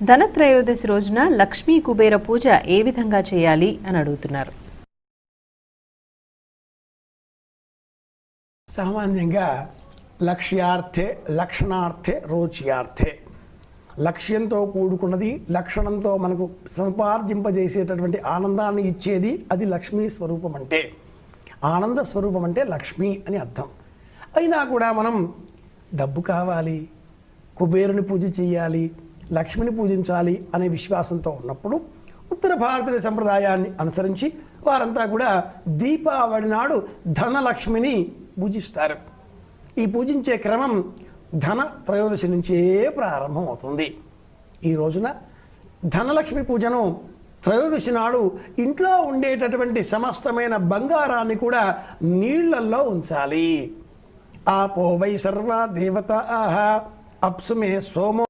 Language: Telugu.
ధనత్రయోదశి రోజున లక్ష్మీ కుబేర పూజ ఏ విధంగా చేయాలి అని అడుగుతున్నారు. సామాన్యంగా లక్ష్యార్థే లక్షణార్థే రోచ్యార్థే. లక్ష్యంతో కూడుకున్నది లక్షణంతో మనకు సంపార్జింపజేసేటటువంటి ఆనందాన్ని ఇచ్చేది అది లక్ష్మీ స్వరూపం అంటే ఆనంద స్వరూపం అంటే లక్ష్మి అని అర్థం. అయినా కూడా మనం డబ్బు కావాలి కుబేరుని పూజ చేయాలి లక్ష్మిని పూజించాలి అనే విశ్వాసంతో ఉన్నప్పుడు ఉత్తర భారతీయ సంప్రదాయాన్ని అనుసరించి వారంతా కూడా దీపావళి నాడు ధనలక్ష్మిని పూజిస్తారు. ఈ పూజించే క్రమం ధన త్రయోదశి నుంచే ప్రారంభమవుతుంది. ఈ రోజున ధనలక్ష్మి పూజను త్రయోదశి నాడు ఇంట్లో ఉండేటటువంటి సమస్తమైన బంగారాన్ని కూడా నీళ్ళల్లో ఉంచాలి. ఆపో వై సర్వ దేవత అప్సుమే సోమో